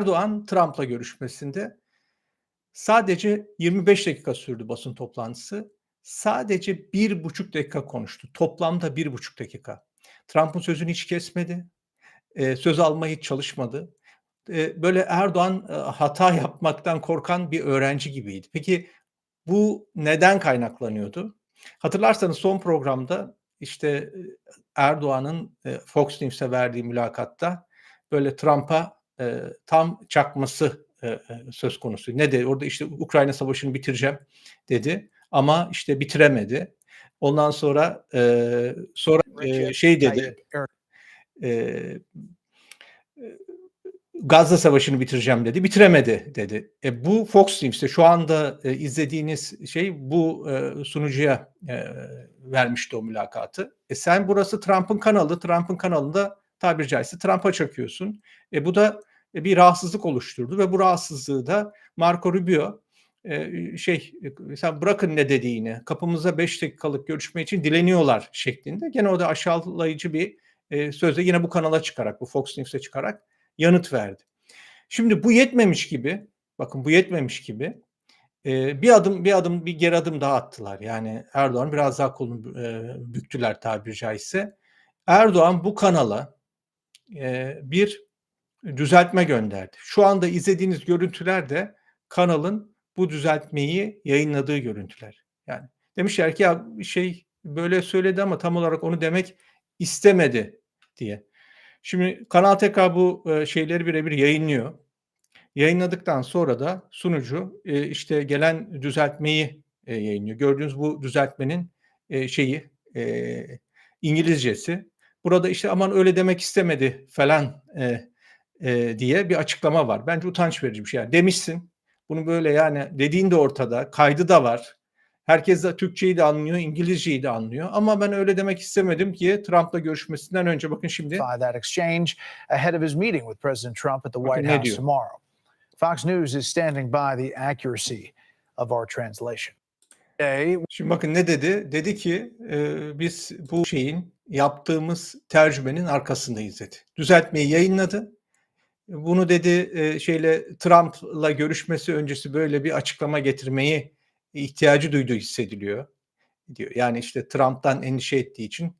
Erdoğan Trump'la görüşmesinde sadece 25 dakika sürdü basın toplantısı. Sadece bir buçuk dakika konuştu. Toplamda bir buçuk dakika. Trump'ın sözünü hiç kesmedi. Ee, söz almaya hiç çalışmadı. Ee, böyle Erdoğan e, hata yapmaktan korkan bir öğrenci gibiydi. Peki bu neden kaynaklanıyordu? Hatırlarsanız son programda işte e, Erdoğan'ın e, Fox News'e verdiği mülakatta böyle Trump'a e, tam çakması e, e, söz konusu. Ne dedi? Orada işte Ukrayna savaşını bitireceğim dedi ama işte bitiremedi. Ondan sonra e, sonra e, şey dedi. E, Gazze Savaşı'nı bitireceğim dedi. Bitiremedi dedi. E, bu Fox News'te şu anda e, izlediğiniz şey bu e, sunucuya e, vermişti o mülakatı. E, sen burası Trump'ın kanalı. Trump'ın kanalında tabiri caizse Trump'a çakıyorsun. E, bu da e, bir rahatsızlık oluşturdu ve bu rahatsızlığı da Marco Rubio e, şey mesela bırakın ne dediğini kapımıza 5 dakikalık görüşme için dileniyorlar şeklinde. Gene o da aşağılayıcı bir e, sözle yine bu kanala çıkarak bu Fox News'e çıkarak yanıt verdi. Şimdi bu yetmemiş gibi bakın bu yetmemiş gibi e, bir adım bir adım bir geri adım daha attılar. Yani Erdoğan biraz daha kolunu e, büktüler tabiri caizse. Erdoğan bu kanala e, bir düzeltme gönderdi. Şu anda izlediğiniz görüntüler de kanalın bu düzeltmeyi yayınladığı görüntüler. Yani demişler ki ya şey böyle söyledi ama tam olarak onu demek istemedi diye. Şimdi kanal tekrar bu e, şeyleri birebir yayınlıyor. Yayınladıktan sonra da sunucu e, işte gelen düzeltmeyi e, yayınlıyor. Gördüğünüz bu düzeltmenin şeyi İngilizcesi. Burada işte aman öyle demek istemedi falan diye bir açıklama var. Bence utanç verici bir şey. Yani demişsin. Bunu böyle yani dediğin de ortada. Kaydı da var. Herkes de Türkçeyi de anlıyor, İngilizceyi de anlıyor. Ama ben öyle demek istemedim ki Trump'la görüşmesinden önce bakın şimdi. That exchange ahead of his meeting with President Trump at the White House diyor? tomorrow. Fox News is standing by the accuracy of our translation. Şimdi bakın ne dedi? Dedi ki e, biz bu şeyin yaptığımız tercümenin arkasındayız dedi. Düzeltmeyi yayınladı. Bunu dedi e, şeyle Trump'la görüşmesi öncesi böyle bir açıklama getirmeyi ihtiyacı duyduğu hissediliyor diyor. Yani işte Trump'tan endişe ettiği için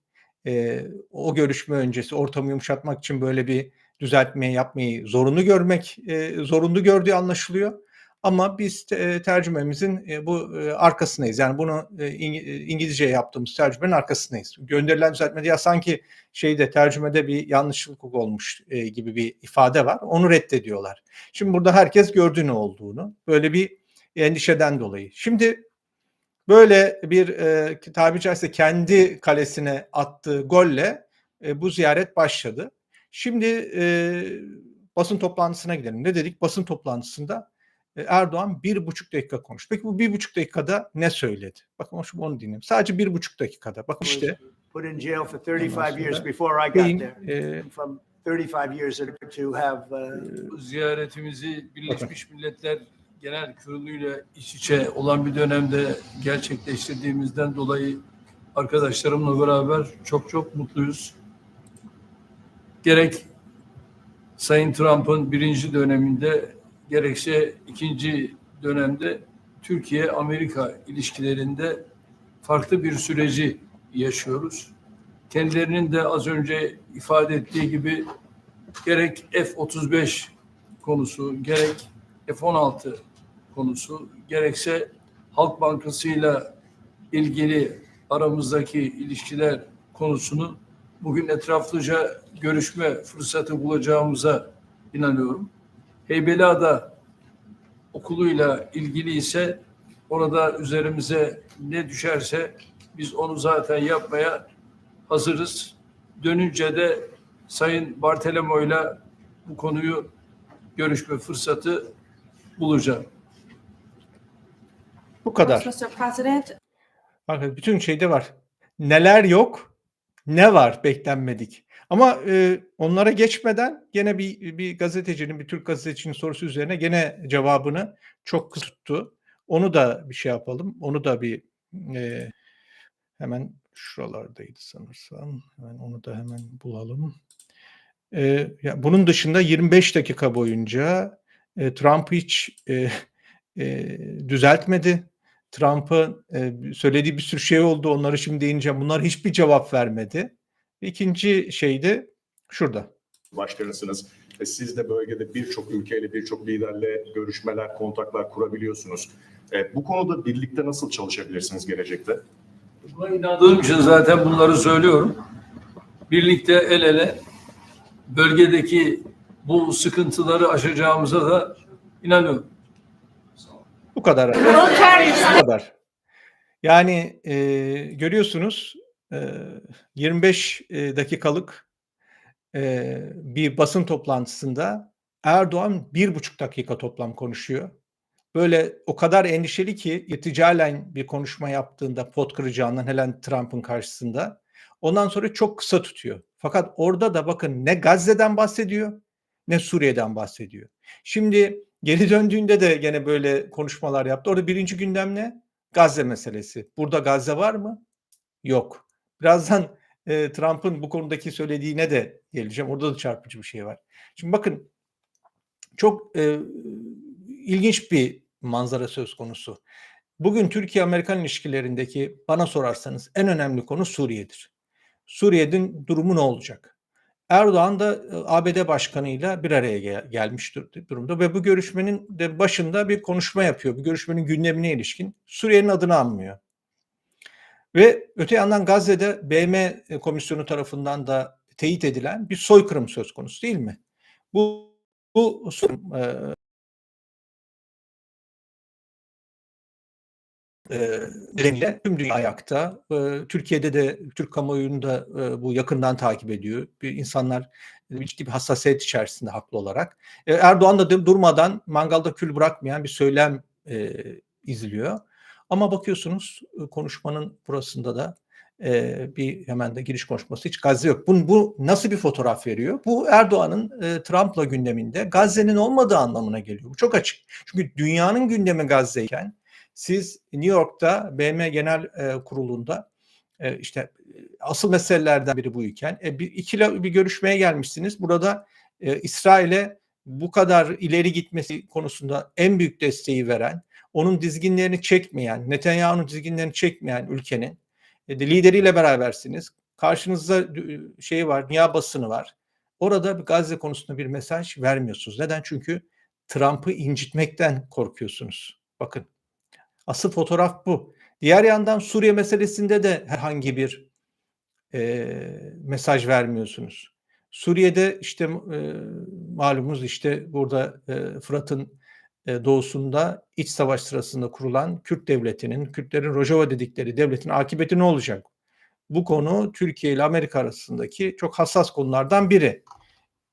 e, o görüşme öncesi ortamı yumuşatmak için böyle bir düzeltme yapmayı zorunlu görmek e, zorunlu gördüğü anlaşılıyor. Ama biz te- tercümemizin e, bu e, arkasındayız. Yani bunu e, İng- e, İngilizceye yaptığımız tercümenin arkasındayız. Gönderilen düzeltmede ya sanki şeyde tercümede bir yanlışlık olmuş e, gibi bir ifade var. Onu reddediyorlar. Şimdi burada herkes gördü ne olduğunu. Böyle bir endişeden dolayı. Şimdi böyle bir e, caizse kendi kalesine attığı golle e, bu ziyaret başladı. Şimdi e, basın toplantısına gidelim. Ne dedik? Basın toplantısında e, Erdoğan bir buçuk dakika konuştu. Peki bu bir buçuk dakikada ne söyledi? Bakın şimdi onu dinleyelim. Sadece bir buçuk dakikada. Bakın işte. put in jail for 35 Ondan years before I got there. e, From 35 years to have uh, ziyaretimizi Birleşmiş Milletler Genel Kurulu'yla iç içe olan bir dönemde gerçekleştirdiğimizden dolayı arkadaşlarımla beraber çok çok mutluyuz. Gerek Sayın Trump'ın birinci döneminde gerekse ikinci dönemde Türkiye-Amerika ilişkilerinde farklı bir süreci yaşıyoruz. Kendilerinin de az önce ifade ettiği gibi gerek F-35 konusu, gerek F-16 konusu, gerekse Halk Bankası'yla ilgili aramızdaki ilişkiler konusunu bugün etraflıca görüşme fırsatı bulacağımıza inanıyorum. Heybeliada okuluyla ilgili ise orada üzerimize ne düşerse biz onu zaten yapmaya hazırız. Dönünce de Sayın Bartolomeo'yla bu konuyu görüşme fırsatı bulacağım. bu kadar. Bakın bütün şeyde var. Neler yok, ne var beklenmedik. Ama e, onlara geçmeden gene bir, bir gazetecinin, bir Türk gazetecinin sorusu üzerine gene cevabını çok tuttu. Onu da bir şey yapalım. Onu da bir e, hemen şuralardaydı sanırsam. Hemen onu da hemen bulalım. Eee, ya, bunun dışında 25 dakika boyunca, eee, Trump hiç, eee, eee, düzeltmedi. Trump'ın, eee, söylediği bir sürü şey oldu. Onlara şimdi değineceğim. Bunlara hiçbir cevap vermedi. 2'nci şey de şurada. başkanısınız. E, Siz de bölgede birçok ülkeyle, birçok liderle görüşmeler, kontaklar kurabiliyorsunuz. E, bu konuda birlikte nasıl çalışabilirsiniz gelecekte? Buna inandığım için zaten bunları söylüyorum. Birlikte el ele bölgedeki bu sıkıntıları aşacağımıza da inanıyorum. Bu kadar. Bu kadar. Yani, eee, görüyorsunuz, 25, eee, dakikalık, bir basın toplantısında Erdoğan 1,5 dakika toplam konuşuyor. Böyle o kadar endişeli ki irticalen bir konuşma yaptığında pot kıracağından hele Trump'ın karşısında. Ondan sonra çok kısa tutuyor. Fakat orada da bakın ne Gazze'den bahsediyor ne Suriye'den bahsediyor. Şimdi geri döndüğünde de gene böyle konuşmalar yaptı. Orada 1'inci gündem ne? Gazze meselesi. Burada Gazze var mı? Yok. Birazdan, eee, Trump'ın bu konudaki söylediğine de geleceğim. Orada da çarpıcı bir şey var. Şimdi bakın çok, eee, ilginç bir manzara söz konusu. Bugün Türkiye-Amerikan ilişkilerindeki bana sorarsanız en önemli konu Suriye'dir. Suriye'nin durumu ne olacak? Erdoğan da, eee, ABD başkanıyla bir araya gel gelmiş dur durumda ve bu görüşmenin de başında bir konuşma yapıyor. Bu görüşmenin gündemine ilişkin Suriye'nin adını anmıyor. Ve öte yandan Gazze'de BM, komisyonu tarafından da teyit edilen bir soykırım söz konusu değil mi? Bu bu soykırım, eee eee, nedeniyle tüm dünya ayakta. Eee, Türkiye'de de Türk kamuoyunda, eee, bu yakından takip ediyor. Bir insanlar, ciddi bir hassasiyet içerisinde haklı olarak. Erdoğan da durmadan mangalda kül bırakmayan bir söylem, izliyor. Ama bakıyorsunuz, konuşmanın burasında da, eee, bir hemen de giriş konuşması hiç Gazze yok. Bun bu nasıl bir fotoğraf veriyor? Bu Erdoğan'ın, eee, Trump'la gündeminde Gazze'nin olmadığı anlamına geliyor. Bu çok açık. Çünkü dünyanın gündemi Gazze'yken siz New York'ta BM Genel, eee, Kurulu'nda, eee, işte, asıl meselelerden biri bu iken, e, bir ikili bir görüşmeye gelmişsiniz. Burada, eee, İsrail'e bu kadar ileri gitmesi konusunda en büyük desteği veren, onun dizginlerini çekmeyen, Netanyahu'nun dizginlerini çekmeyen ülkenin, eee, lideriyle berabersiniz. Karşınızda dü şeyi var, dünya basını var. Orada Gazze konusunda bir mesaj vermiyorsunuz. Neden? Çünkü Trump'ı incitmekten korkuyorsunuz. Bakın, asıl fotoğraf bu. Diğer yandan Suriye meselesinde de herhangi bir, eee, mesaj vermiyorsunuz. Suriye'de işte, eee, malumunuz işte burada, eee, Fırat'ın, doğusunda iç savaş sırasında kurulan Kürt devletinin, Kürtlerin Rojava dedikleri devletin akıbeti ne olacak? Bu konu Türkiye ile Amerika arasındaki çok hassas konulardan biri.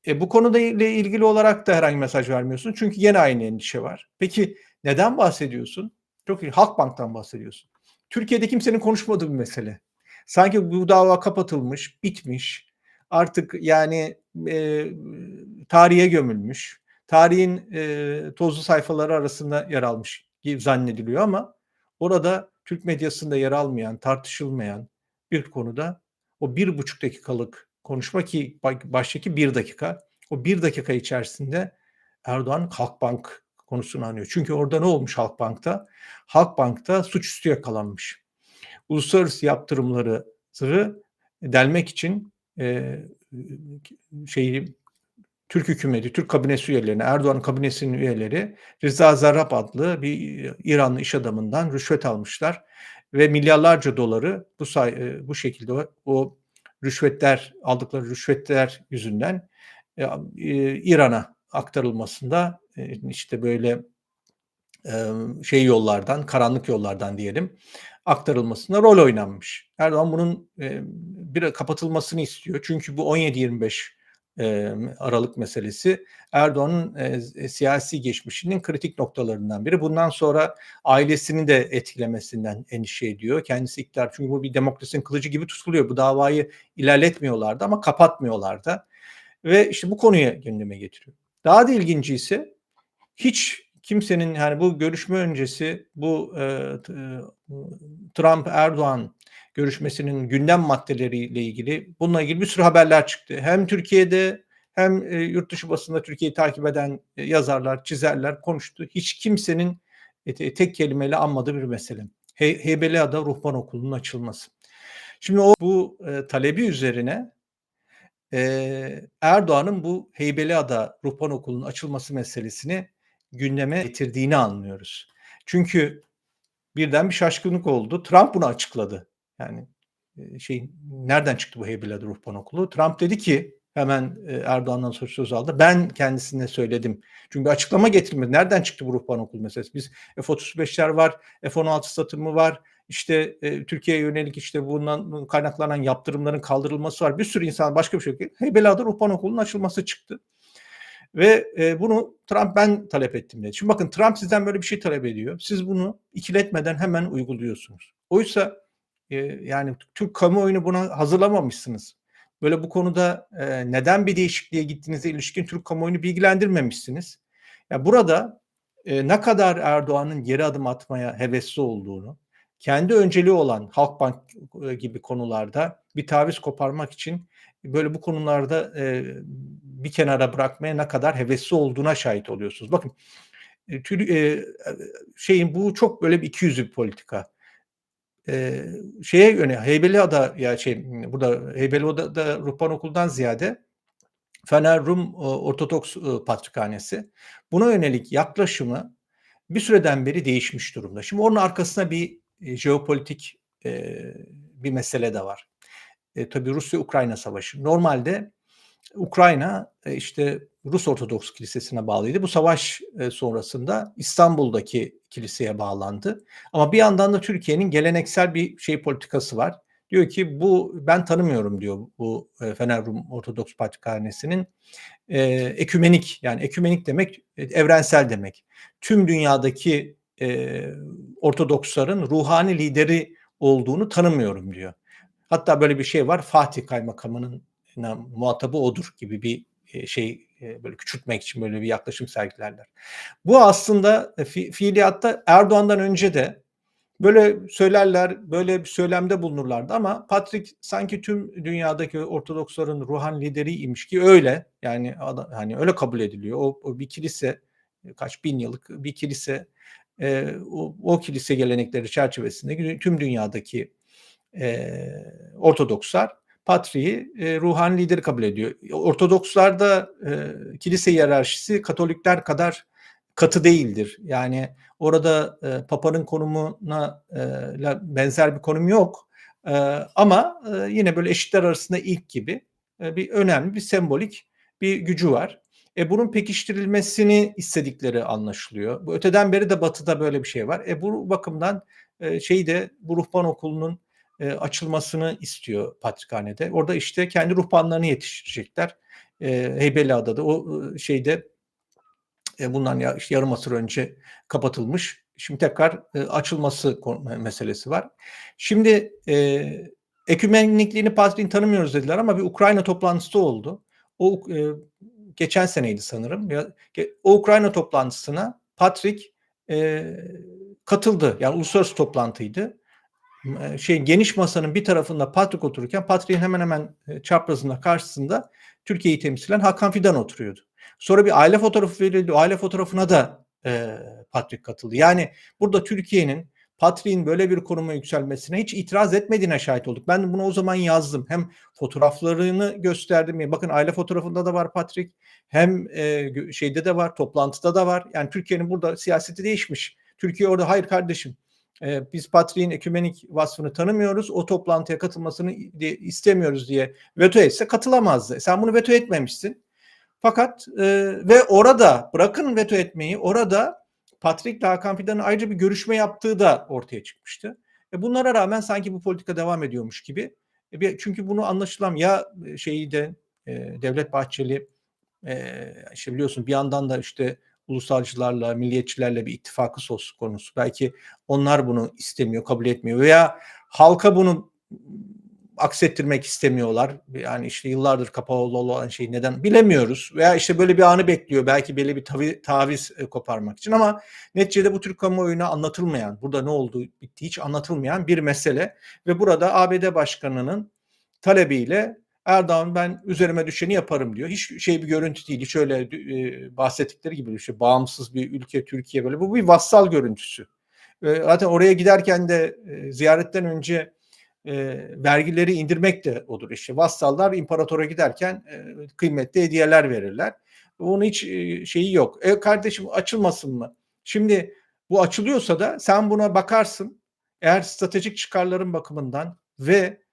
E, bu konuda ile ilgili olarak da herhangi mesaj vermiyorsun. Çünkü gene aynı endişe var. Peki neden bahsediyorsun? Çok iyi. Halkbank'tan bahsediyorsun. Türkiye'de kimsenin konuşmadığı bir mesele. Sanki bu dava kapatılmış, bitmiş. Artık yani, eee, tarihe gömülmüş. Tarihin, eee, tozlu sayfaları arasında yer almış gibi zannediliyor ama orada Türk medyasında yer almayan, tartışılmayan bir konuda o 1,5 dakikalık konuşma ki ba baştaki 1 dakika, o 1 dakika içerisinde Erdoğan Halkbank konusunu anıyor. Çünkü orada ne olmuş Halkbank'ta? Halkbank'ta suçüstü yakalanmış. Uluslararası yaptırımları delmek için, eee, şeyi Türk hükümeti, Türk kabinesi üyelerine, Erdoğan'ın kabinesinin üyeleri Rıza Zarrab adlı bir İranlı iş adamından rüşvet almışlar ve milyarlarca doları bu say eee, bu şekilde o rüşvetler, aldıkları rüşvetler yüzünden, eee, İran'a aktarılmasında, eee, işte böyle, emm, şey yollardan, karanlık yollardan diyelim, aktarılmasında rol oynanmış. Erdoğan bunun, eee, bir kapatılmasını istiyor. Çünkü bu 17-25, emm, Aralık meselesi Erdoğan'ın, eee, siyasi geçmişinin kritik noktalarından biri. Bundan sonra ailesini de etkilemesinden endişe ediyor. Kendisi iktidar çünkü bu bir demokrasinin kılıcı gibi tutuluyor. Bu davayı ilerletmiyorlardı ama kapatmıyorlar da ve işte bu konuyu gündeme getiriyor. Daha da ilginci ise hiç kimsenin, yani bu görüşme öncesi bu, eee, t Trump-Erdoğan görüşmesinin gündem maddeleriyle ilgili bununla ilgili bir sürü haberler çıktı. Hem Türkiye'de hem e, yurt dışı basında Türkiye'yi takip eden e, yazarlar, çizerler konuştu. Hiç kimsenin e, te- tek kelimeyle anmadığı bir mesele. He, Heybeliada Ruhban Okulu'nun açılması. Şimdi o bu e, talebi üzerine e, Erdoğan'ın bu Heybeliada Ruhban Okulu'nun açılması meselesini gündeme getirdiğini anlıyoruz. Çünkü birden bir şaşkınlık oldu. Trump bunu açıkladı. Yani e, şey nereden çıktı bu Heybeliada Ruhban Okulu? Trump dedi ki hemen e, Erdoğan'dan söz söz aldı. Ben kendisine söyledim. Çünkü açıklama getirmedi. Nereden çıktı bu Ruhban Okulu meselesi? Biz F-35'ler var, F-16 satımı var. İşte e, Türkiye'ye yönelik işte bundan kaynaklanan yaptırımların kaldırılması var. Bir sürü insan başka bir şey yok. Heybeliada Ruhban Okulu'nun açılması çıktı. Ve e, bunu Trump ben talep ettim dedi. Şimdi bakın Trump sizden böyle bir şey talep ediyor. Siz bunu ikiletmeden hemen uyguluyorsunuz. Oysa yani Türk kamuoyunu buna hazırlamamışsınız. Böyle bu konuda e, neden bir değişikliğe gittiğinize ilişkin Türk kamuoyunu bilgilendirmemişsiniz. Ya burada e, ne kadar Erdoğan'ın geri adım atmaya hevesli olduğunu, kendi önceliği olan Halkbank gibi konularda bir taviz koparmak için böyle bu konularda e, bir kenara bırakmaya ne kadar hevesli olduğuna şahit oluyorsunuz. Bakın e, şeyin bu çok böyle bir ikiyüzlü bir politika. E, şeye yöne Heybeliada ya şey burada Heybeliada Ruhban Okulu'ndan ziyade Fener Rum Ortodoks e, Patrikhanesi buna yönelik yaklaşımı bir süreden beri değişmiş durumda. Şimdi onun arkasına bir e, jeopolitik e, bir mesele de var. E, tabii Rusya-Ukrayna savaşı. Normalde Ukrayna e, işte Rus Ortodoks Kilisesi'ne bağlıydı. Bu savaş e, sonrasında İstanbul'daki kiliseye bağlandı. Ama bir yandan da Türkiye'nin geleneksel bir şey politikası var. Diyor ki bu ben tanımıyorum diyor bu e, Fener Rum Ortodoks Patrikhanesi'nin e, ekümenik yani ekümenik demek evrensel demek. Tüm dünyadaki e, Ortodoksların ruhani lideri olduğunu tanımıyorum diyor. Hatta böyle bir şey var Fatih Kaymakamı'nın muhatabı odur gibi bir e, şey e, böyle küçültmek için böyle bir yaklaşım sergilerler. Bu aslında e, fi, fiiliyatta Erdoğan'dan önce de böyle söylerler, böyle bir söylemde bulunurlardı ama Patrick sanki tüm dünyadaki Ortodoksların ruhan lideriymiş ki öyle. Yani ada- hani öyle kabul ediliyor. O, o bir kilise kaç bin yıllık bir kilise e, o, o kilise gelenekleri çerçevesinde tüm dünyadaki e, Ortodokslar Patriği e, ruhani lideri kabul ediyor. Ortodokslarda e, kilise hiyerarşisi Katolikler kadar katı değildir. Yani orada e, Papa'nın konumuna e, benzer bir konum yok. E, ama e, yine böyle eşitler arasında ilk gibi e, bir önemli bir sembolik bir gücü var. E, bunun pekiştirilmesini istedikleri anlaşılıyor. Bu öteden beri de Batı'da böyle bir şey var. E, bu bakımdan e, şeyi de bu ruhban okulunun e, açılmasını istiyor Patrikhane'de. Orada işte kendi ruhbanlarını yetiştirecekler. E, Heybeliada'da o şeyde e, bundan ya, işte yarım asır önce kapatılmış. Şimdi tekrar e, açılması meselesi var. Şimdi e, ekümenikliğini Patrick'in tanımıyoruz dediler ama bir Ukrayna toplantısı oldu. O e, geçen seneydi sanırım. Ya, o Ukrayna toplantısına Patrick e, katıldı. Yani uluslararası toplantıydı şey geniş masanın bir tarafında Patrick otururken Patrick'in hemen hemen e, çaprazında karşısında Türkiye'yi temsilen Hakan Fidan oturuyordu. Sonra bir aile fotoğrafı verildi. O aile fotoğrafına da e, Patrick katıldı. Yani burada Türkiye'nin Patrick'in böyle bir konuma yükselmesine hiç itiraz etmediğine şahit olduk. Ben bunu o zaman yazdım. Hem fotoğraflarını gösterdim. Bakın aile fotoğrafında da var Patrick. Hem e, şeyde de var, toplantıda da var. Yani Türkiye'nin burada siyaseti değişmiş. Türkiye orada hayır kardeşim e, biz Patrick'in ekümenik vasfını tanımıyoruz. O toplantıya katılmasını istemiyoruz diye veto etse katılamazdı. Sen bunu veto etmemişsin. Fakat e, ve orada bırakın veto etmeyi orada Patrick ile Hakan ayrıca bir görüşme yaptığı da ortaya çıkmıştı. E, bunlara rağmen sanki bu politika devam ediyormuş gibi. E, bir- çünkü bunu anlaşılan ya e, şeyi de e, Devlet Bahçeli e, işte biliyorsun bir yandan da işte ulusalcılarla, milliyetçilerle bir ittifakı söz konusu. Belki onlar bunu istemiyor, kabul etmiyor veya halka bunu aksettirmek istemiyorlar. Yani işte yıllardır kapalı olan şeyi neden bilemiyoruz. Veya işte böyle bir anı bekliyor. Belki böyle bir tavi, taviz e, koparmak için ama neticede bu Türk kamuoyuna anlatılmayan, burada ne oldu bitti hiç anlatılmayan bir mesele ve burada ABD Başkanı'nın talebiyle Erdoğan ben üzerime düşeni yaparım diyor. Hiç şey bir görüntü değil. Hiç öyle e, bahsettikleri gibi işte bağımsız bir ülke Türkiye böyle. Bu bir vassal görüntüsü. E, zaten oraya giderken de e, ziyaretten önce e, vergileri indirmek de odur işte. Vassallar imparatora giderken e, kıymetli hediyeler verirler. Onun hiç e, şeyi yok. E kardeşim açılmasın mı? Şimdi bu açılıyorsa da sen buna bakarsın. Eğer stratejik çıkarların bakımından ve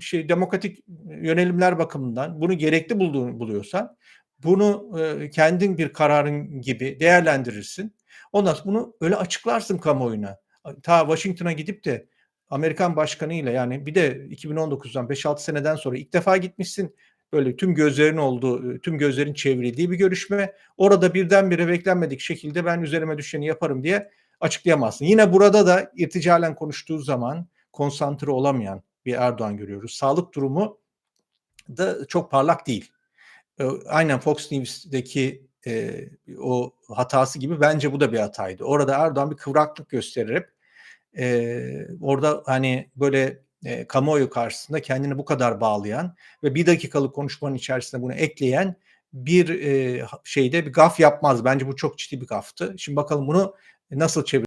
şey demokratik yönelimler bakımından bunu gerekli bulduğunu buluyorsan bunu e, kendin bir kararın gibi değerlendirirsin. Ondan sonra bunu öyle açıklarsın kamuoyuna. Ta Washington'a gidip de Amerikan başkanı ile yani bir de 2019'dan 5-6 seneden sonra ilk defa gitmişsin. Böyle tüm gözlerin olduğu, tüm gözlerin çevrildiği bir görüşme. Orada birdenbire beklenmedik şekilde ben üzerime düşeni yaparım diye açıklayamazsın. Yine burada da irticalen konuştuğu zaman konsantre olamayan bir Erdoğan görüyoruz. Sağlık durumu da çok parlak değil. E, Aynen Fox News'deki e, o hatası gibi bence bu da bir hataydı. Orada Erdoğan bir kıvraklık göstererek e, orada hani böyle e, kamuoyu karşısında kendini bu kadar bağlayan ve bir dakikalık konuşmanın içerisinde bunu ekleyen bir e, şeyde bir gaf yapmaz. Bence bu çok ciddi bir gaftı. Şimdi bakalım bunu nasıl çevir